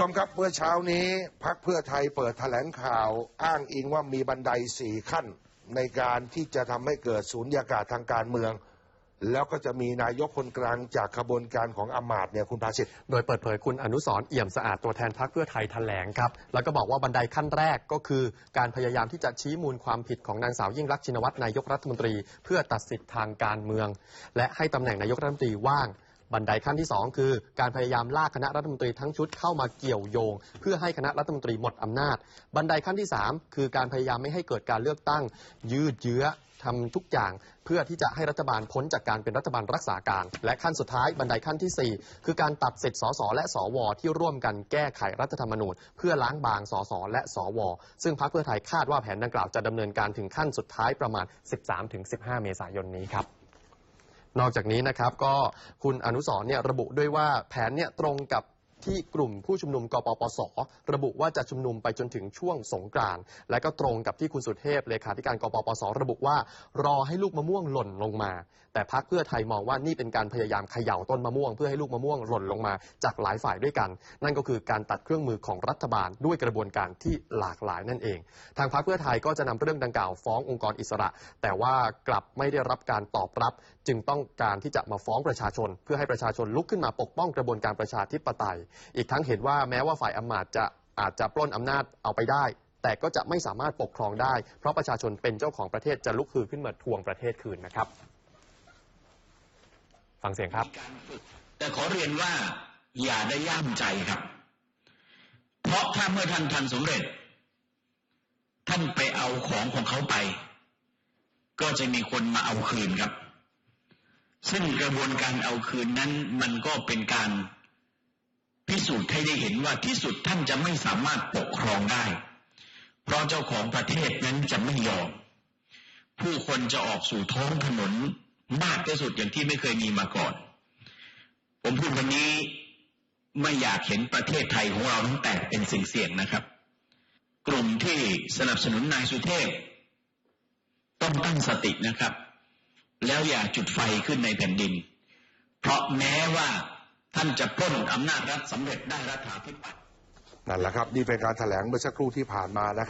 ชมครับเมื่อเช้านี้พักเพื่อไทยเปิดแถลงข่าว อ้างอิงว่ามีบันไดสี่ขั้น ในการที่จะทำให้เกิดศูนยากาศทางการเมือง แล้วก็จะมีนายกคนกลางจากขบวนการของอำมาตย์เนี่ยคุณภาสิทธิ์โดยเปิดเผยคุณอนุสรเอี่ยมสะอาดตัวแทนพรรคเพื่อไทยแถลงครับ แล้วก็บอกว่าบันไดขั้นแรกก็คือ การพยายามที่จะชี้มูลความผิดของนางสาวยิ่งรักษ์ชินวัตรนายกรัฐมนตรี เพื่อตัดสิทธิ์ทางการเมือง และให้ตำแหน่งนายกรัฐมนตรีว่าง บันไดขั้นที่ 2 คือ การพยายามลากคณะรัฐมนตรีทั้งชุดเข้ามาเกี่ยวโยง เพื่อให้คณะรัฐมนตรีหมดอำนาจ บันไดขั้นที่ 3 คือการพยายามไม่ให้เกิดการเลือกตั้ง ยืดเยื้อทำทุกอย่างเพื่อที่จะให้รัฐบาลพ้นจากการเป็นรัฐบาลรักษาการ และขั้นสุดท้ายบันไดขั้นที่ 4 คือการตัดสิทธิ์สสและสว ที่ร่วมกันแก้ไขรัฐธรรมนูญ เพื่อล้างบางสสและสว ซึ่งพรรคเพื่อไทยคาดว่าแผนดังกล่าวจะดำเนินการถึงขั้นสุดท้ายประมาณ 13-15 เมษายนนี้ครับ นอกจากนี้นะครับก็คุณอนุสรเนี่ยระบุด้วยว่าแผนเนี่ยตรงกับ ที่กลุ่มผู้ชุมนุมกปปส ระบุว่าจะชุมนุมไปจนถึงช่วงสงกรานต์และก็ตรงกับที่คุณสุเทพเลขาธิการกปปส ระบุว่า รอให้ลูกมะม่วงหล่นลงมา แต่พักเพื่อไทยมองว่านี่เป็นการพยายามเขย่าต้นมะม่วง เพื่อให้ลูกมะม่วงหล่นลงมาจากหลายฝ่ายด้วยกัน นั่นก็คือการตัดเครื่องมือของรัฐบาลด้วยกระบวนการที่หลากหลายนั่นเอง ทางพรรคเพื่อไทยก็จะนำเรื่องดังกล่าวฟ้ององค์กรอิสระ แต่ว่ากลับไม่ได้รับการตอบรับ จึงต้องการที่จะมาฟ้องประชาชน เพื่อให้ประชาชนลุกขึ้นมาปกป้องกระบวนการประชาธิปไตยอีกทั้งเห็นว่าแม้ว่าฝ่ายอำมาตย์จะอาจจะปล้นอำนาจเอาไปได้ แต่ก็จะไม่สามารถปกครองได้ เพราะประชาชนเป็นเจ้าของประเทศจะลุกฮือขึ้นมาทวงประเทศคืนนะครับ ฟังเสียงครับ แต่ขอเรียนว่าอย่าได้ย่ามใจครับ เพราะถ้าเมื่อท่านทำสำเร็จ ท่านไปเอาของของเขาไป ก็จะมีคนมาเอาคืนครับ ซึ่งกระบวนการเอาคืนนั้นมันก็เป็นการ สูจน์ให้ได้เห็นว่าที่สุดท่านจะไม่สามารถปกครองได้ เพราะเจ้าของประเทศนั้นจะไม่ยอม ผู้คนจะออกสู่ท้องถนนมากที่สุดอย่างที่ไม่เคยมีมาก่อน ผมพูดวันนี้ไม่อยากเห็นประเทศไทยของเราทั้งแตกเป็นสิ่งเสี่ยงนะครับ กลุ่มที่สนับสนุนนายสุเทพต้องตั้งสตินะครับ แล้วอย่าจุดไฟขึ้นในแผ่นดิน เพราะแม้ว่า ท่านจะปล้นอำนาจรัฐสำเร็จได้รัฐาธิปัตย์นั่นแหละครับนี่เป็นการแถลงเมื่อสักครู่ที่ผ่านมานะครับ